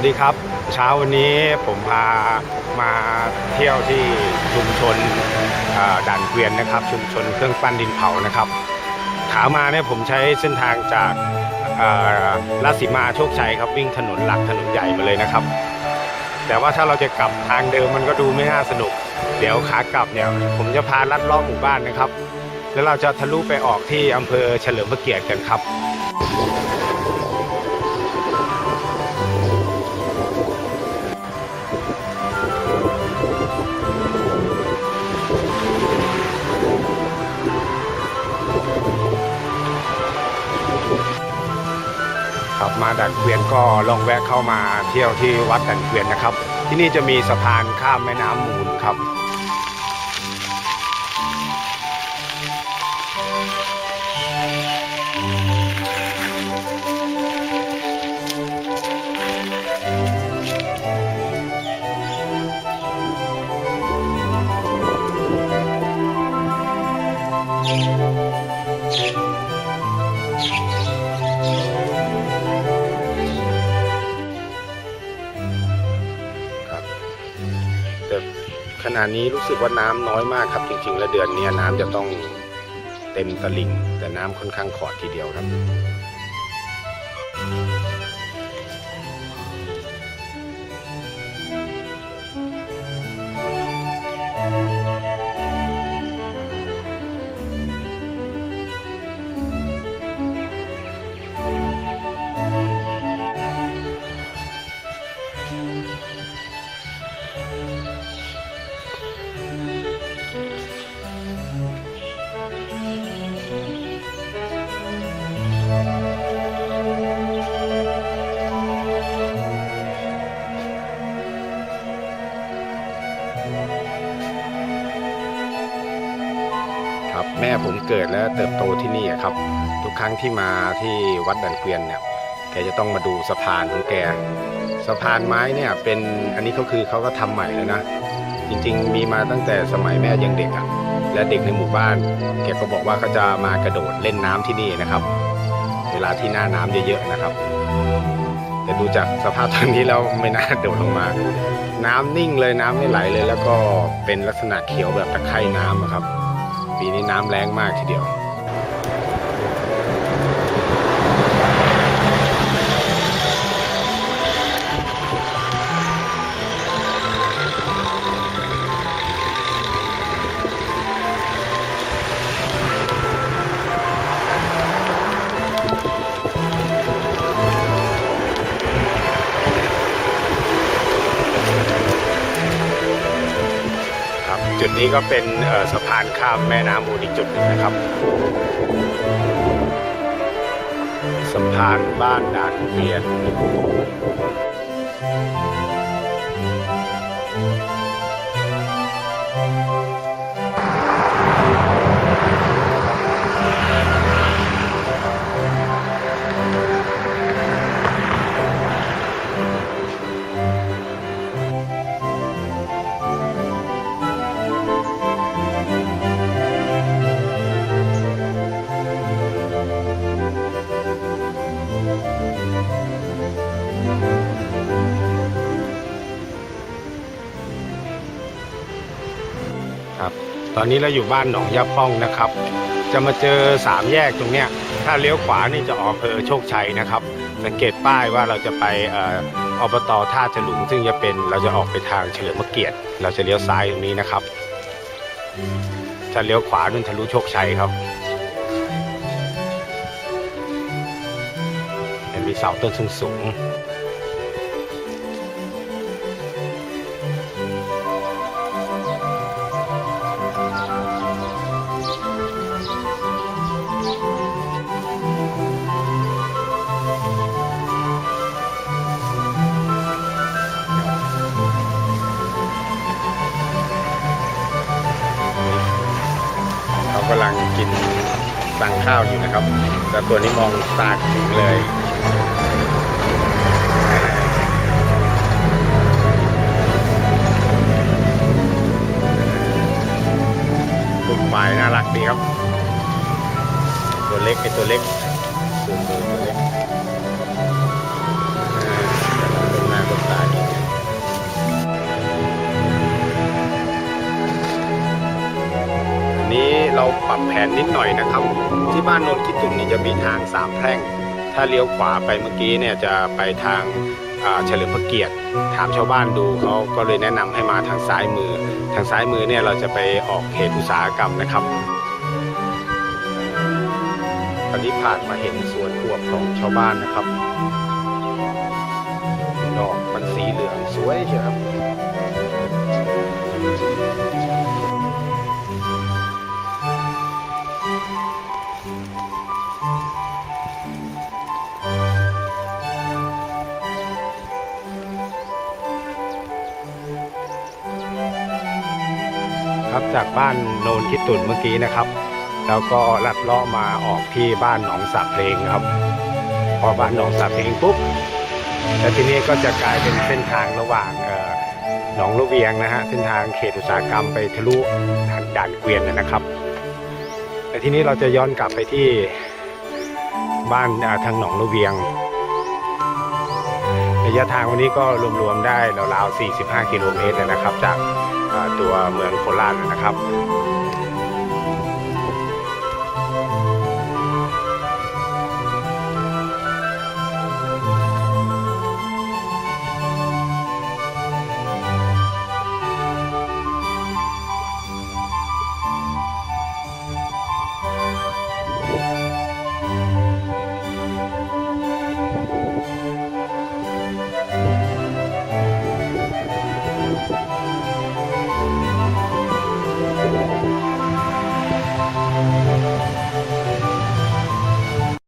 วัสดีครับ เช้าวันนี้ผมพามาเที่ยวที่ชุมชนด่านเกวียนนะครับ ชุมชนเครื่องปั้นดินเผานะครับ ขามาเนี่ยผมใช้เส้นทางจากอ่าราชสีมาโชคชัยครับวิ่งถนนหลักถนนใหญ่มาเลยนะครับ แต่ว่าถ้าเราจะกลับทางเดิมมันก็ดูไม่น่าสนุก เดี๋ยวขากลับเนี่ยผมจะพาลัดเลาะหมู่บ้านนะครับ แล้วเราจะทะลุไปออกที่อำเภอเฉลิมพระเกียรติกันครับ ครับมานเกวียนก็ลองแวะเข้ามาเที่ยวที่วัดดันเกวียนนะครับ ที่นี่จะมีสะพานข้ามแม่น้ำมูลครับ ณะนี้รู้สึกว่าน้ำน้อยมากครับ จริงๆ แล้วเดือนนี้น้ำจะต้องเต็มตลิ่งแต่น้ำค่อนข้างขอดทีเดียวครับ แม่ผมเกิดและเติบโตที่นี่ครับ ทุกครั้งที่มาที่วัดดันเกวียนเนี่ยแกจะต้องมาดูสะพานของแกสะพานไม้เนี่ยเป็นอันนี้เขาคือเขาก็ทำใหม่แล้วนะ จริงๆ มีมาตั้งแต่สมัยแม่ยังเด็กอะ่ะและเด็กในหมู่บ้าน แกก็บอกว่าเขาจะมากระโดดเล่นน้ำที่นี่นะครับ เวลาที่หน้าน้ำเยอะๆนะครับ แต่ดูจากสภาพตอนนี้แล้วไม่น่าโดดลงมา น้ำนิ่งเลยน้ำไม่ไหลเลย แล้วก็เป็นลักษณะเขียวแบบตะไคร่น้ำครับ ปีนี้น้ำแรงมากทีเดียว จุดนี้ก็เป็นสะพานข้ามแม่น้ำมูลอีกจุดหนึ่งนะครับ สะพานบ้านด่านเกวียน ครับ ตอนนี้เราอยู่บ้านหนองยาป้องนะครับ จะมาเจอสามแยกตรงเนี้ย ถ้าเลี้ยวขวานี่จะออกเภอโชคชัยนะครับ สังเกตป้ายว่าเราจะไปอออบตท่าฉลุงซึ่งจะเป็นเราจะออกไปทางเฉลิมพระเกียรติ เราจะเลี้ยวซ้ายตรงนี้นะครับถ้าเลี้ยวขวานู่นทะลุโชคชัยครับเห็นมีเสาต้นสูงสูง กินสั่งข้าวอยู่นะครับ แต่ตัวนี้มองตาถึงเลย นนิดหน่อยนะครับ ที่บ้านโนนคิดตุนนี่จะมีทางสามแพร่ง ถ้าเลี้ยวขวาไปเมื่อกี้เนี่ยจะไปทางเฉลิมพระเกียรติ ถามชาวบ้านดูเขาก็เลยแนะนำให้มาทางซ้ายมือ ทางซ้ายมือเนี่ยเราจะไปออกเขตอุตสาหกรรมนะครับตอนนี้ผ่านมาเห็นสวนอวบของชาวบ้านนะครับดอกมันสีเหลืองสวยเชียวครับ ครับจากบ้านโนนทิตุนเมื่อกี้นะครับ แล้วก็ลัดเลาะมาออกที่บ้านหนองสับเพลงครับ พอบ้านหนองสับเพลงปุ๊บแล้วทีนี้ก็จะกลายเป็นเส้นทางระหว่างหนองระเวียงนะฮะเส้นทางเขตอุตสาหกรรมไปทะลุด่านเกวียนนะครับแต่ทีนี้เราจะย้อนกลับไปที่บ้านาทางหนองระเวียงระยะทางวันนี้ก็รวมๆได้ราวๆ 45 กิโลเมตรนะครับ จาก ตัวเมืองโคราชนะครับ